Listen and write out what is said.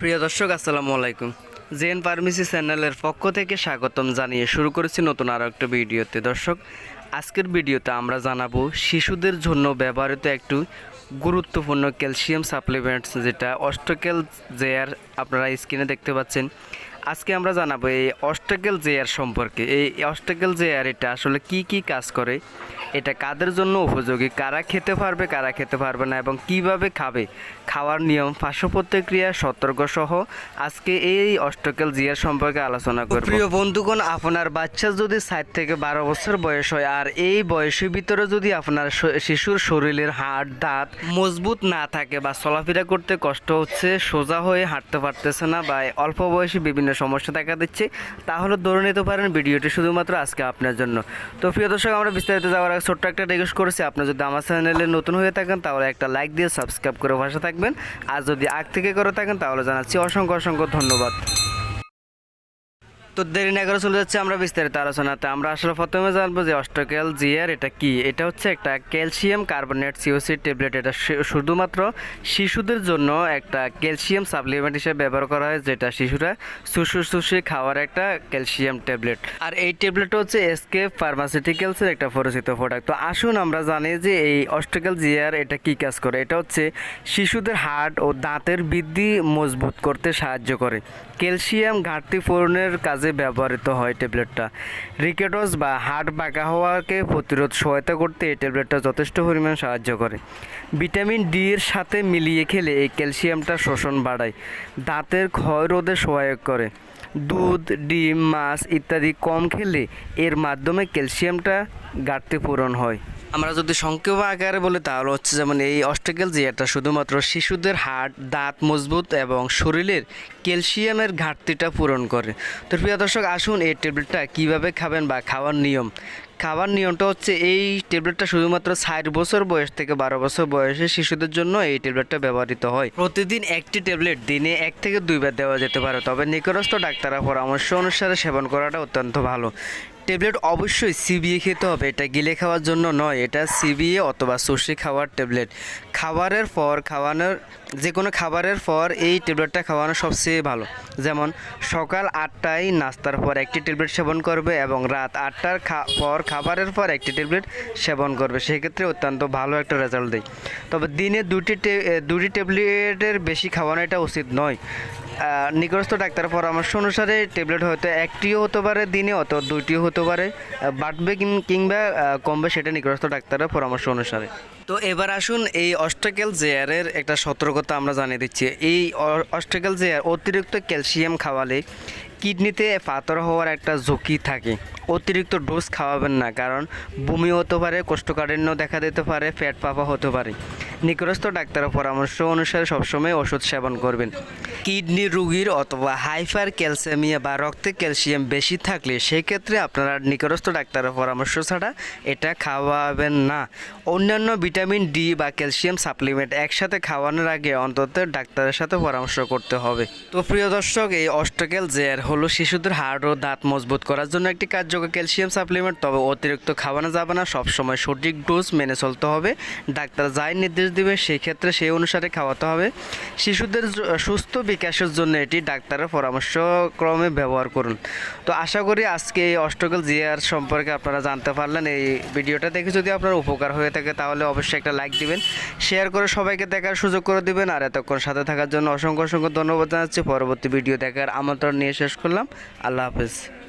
প্রিয় দর্শক, আসসালামু আলাইকুম। জেন ফার্মেসি চ্যানেলের পক্ষ থেকে স্বাগতম জানিয়ে শুরু করেছি নতুন আরও একটা ভিডিওতে। দর্শক, আজকের ভিডিওতে আমরা জানাব শিশুদের জন্য ব্যবহৃত একটু গুরুত্বপূর্ণ ক্যালসিয়াম সাপ্লিমেন্টস, যেটা অস্টকেল জেয়ার আপনারা স্ক্রিনে দেখতে পাচ্ছেন। আজকে আমরা জানাব এই অস্টকেল জেয়ার সম্পর্কে। এই অস্টকেল জেয়ার এটা আসলে কি কি কাজ করে? এটা কাদের জন্য উপযোগী? কারা খেতে পারবে কারা খেতে পারবে না এবং কীভাবে খাবে? খাওয়ার নিয়ম পার্শ্ব প্রতিক্রিয়া সতর্ক সহ আজকে এই অষ্টকেল জিয়ার সম্পর্কে আলোচনা করব। প্রিয় বন্ধুগণ আপনার বাচ্চা যদি সাত থেকে বারো বছর বয়স হয় আর এই বয়সের ভিতরে যদি আপনার শিশুর শরীরের হাড় দাঁত মজবুত না থাকে বা চলাফেরা করতে কষ্ট হচ্ছে সোজা হয়ে হাঁটতে পারতেছে না বা অল্প বয়সে বিভিন্ন সমস্যা দেখা দিচ্ছে, তাহলে ধরে নিতে পারেন ভিডিওটি শুধুমাত্র আজকে আপনার জন্য। তো প্রিয় দর্শক, আমরা বিস্তারিত যাওয়ার আগে ছোট্ট একটা রিকোয়েস্ট করেছি। আপনি যদি আমার চ্যানেলে নতুন হয়ে থাকেন, তাহলে একটা লাইক দিয়ে সাবস্ক্রাইব করে ভাষা থাকবেন। আর যদি আগ থেকে করে থাকেন, তাহলে জানাচ্ছি অসংখ্য অসংখ্য ধন্যবাদ। তো দেরি না করে চলে যাচ্ছে আমরা বিস্তারিত আলোচনাতে। আমরা আসলে প্রথমে জানব যে অস্টকেল জিয়ার এটা কি? এটা হচ্ছে একটা ক্যালসিয়াম কার্বনেট সিওসি ট্যাবলেট। এটা শুধুমাত্র শিশুদের জন্য একটা ক্যালসিয়াম সাপ্লিমেন্ট হিসেবে ব্যবহার করা হয়, যেটা শিশুরা শুশু শুষে খাওয়ার একটা ক্যালসিয়াম ট্যাবলেট। আর এই ট্যাবলেটটা হচ্ছে এসকে ফার্মাসিউটিক্যালসের একটা পরিচিত প্রোডাক্ট তো আসুন আমরা জানি যে এই অস্টকেল জিয়ার এটা কি কাজ করে। এটা হচ্ছে শিশুদের হার্ট ও দাঁতের বৃদ্ধি মজবুত করতে সাহায্য করে। ক্যালসিয়াম ঘাটতি পূরণের কাজে ব্যবহৃত হয় ট্যাবলেটটা। রিকেটস বা হাড় বাঁকা হওয়াকে প্রতিরোধ সহায়তা করতে এই ট্যাবলেটটা যথেষ্ট পরিমাণ সাহায্য করে। ভিটামিন ডি এর সাথে মিলিয়ে খেলে এই ক্যালসিয়ামটা শোষণ বাড়ায়, দাঁতের ক্ষয় রোধে সহায়ক করে। দুধ, ডিম, মাছ ইত্যাদি কম খেলে এর মাধ্যমে ক্যালসিয়ামটা ঘাটতি পূরণ হয়। আমরা যদি সংক্ষেপ আকারে বলি, তাহলে হচ্ছে যেমন এই অস্ট্রেকেল জিয়াটা শুধুমাত্র শিশুদের হাড়, দাঁত মজবুত এবং শরীরের ক্যালসিয়ামের ঘাটতিটা পূরণ করে। তো প্রিয় দর্শক, আসুন এই ট্যাবলেটটা কীভাবে খাবেন বা খাওয়ার নিয়ম। খাবার নিয়মটা হচ্ছে এই ট্যাবলেটটা শুধুমাত্র ষাট বছর বয়স থেকে বারো বছর বয়সে শিশুদের জন্য এই ট্যাবলেটটা ব্যবহৃত হয়। প্রতিদিন একটি ট্যাবলেট দিনে এক থেকে দুইবার দেওয়া যেতে পারে, তবে নিকটস্থ ডাক্তারের পরামর্শ অনুসারে সেবন করাটা অত্যন্ত ভালো। ট্যাবলেট অবশ্যই সিবিএ খেতে হবে। এটা গিলে খাওয়ার জন্য নয়, এটা সিবিএ অথবা সুশি খাওয়ার ট্যাবলেট। খাবারের পর, খাওয়ানোর যে কোনো খাবারের পর এই ট্যাবলেটটা খাওয়ানো সবচেয়ে ভালো। যেমন, সকাল আটটায় নাস্তার পর একটি ট্যাবলেট সেবন করবে এবং রাত আটটার পর খাবারের পর একটি ট্যাবলেট সেবন করবে। সেক্ষেত্রে অত্যন্ত ভালো একটা রেজাল্ট দেয়। তবে দিনে দুটি দুটি ট্যাবলেটের বেশি খাওয়ানো এটা উচিত নয়। নিকটস্থ ডাক্তারের পরামর্শ অনুসারে ট্যাবলেট হয়তো একটিও হতে পারে দিনে অথবা দুইটিও হতে পারে বাড়বে কিংবা কমবে সেটা নিকটস্থ ডাক্তারের পরামর্শ অনুসারে। তো এবার আসুন এই অস্ট্রেকেল জেয়ারের একটা সতর্কতা আমরা জানিয়ে দিচ্ছি। এই অস্ট্রেকেল জেয়ার অতিরিক্ত ক্যালসিয়াম খাওয়ালে কিডনিতে পাথর হওয়ার একটা ঝুঁকি থাকে। অতিরিক্ত ডোজ খাওয়াবেন না, কারণ বমি হতে পারে, কোষ্ঠকাঠিন্য দেখা দিতে পারে ফ্যাট পাপা হতে পারে। নিকটস্থ ডাক্তারের পরামর্শ অনুসারে সবসময় ওষুধ সেবন করবেন। কিডনি রোগীর অথবা হাইফার ক্যালসিয়ামিয়া বা রক্তে ক্যালসিয়াম বেশি থাকলে সেক্ষেত্রে আপনারা নিকটস্থ ডাক্তারের পরামর্শ ছাড়া এটা খাওয়াবেন না। অন্যান্য ভিটামিন ডি বা ক্যালসিয়াম সাপ্লিমেন্ট একসাথে খাওয়ানোর আগে অন্তত ডাক্তারের সাথে পরামর্শ করতে হবে। তো প্রিয় দর্শক, এই অস্টকেল জেয়ার হলো শিশুদের হাড় ও দাঁত মজবুত করার জন্য একটি কার্যকর ক্যালসিয়াম সাপ্লিমেন্ট। তবে অতিরিক্ত খাওয়ানো যাবে না, সবসময় সঠিক ডোজ মেনে চলতে হবে। ডাক্তার যাই নির্দেশ দেবে সেই ক্ষেত্রে সেই অনুসারে খাওয়াতে হবে। শিশুদের সুস্থ বিকাশের জন্য এটি ডাক্তারের পরামর্শ ক্রমে ব্যবহার করুন। তো আশা করি আজকে এই অষ্টকল জিয়ার সম্পর্কে আপনারা জানতে পারলেন। এই ভিডিওটা দেখে যদি আপনার উপকার হয়ে থাকে, তাহলে অবশ্যই একটা লাইক দিবেন, শেয়ার করে সবাইকে দেখার সুযোগ করে দিবেন। আর এতক্ষণ সাথে থাকার জন্য অসংখ্য অসংখ্য ধন্যবাদ জানাচ্ছি। পরবর্তী ভিডিও দেখার আমন্ত্রণ নিয়ে শেষ করলাম। আল্লাহ হাফেজ।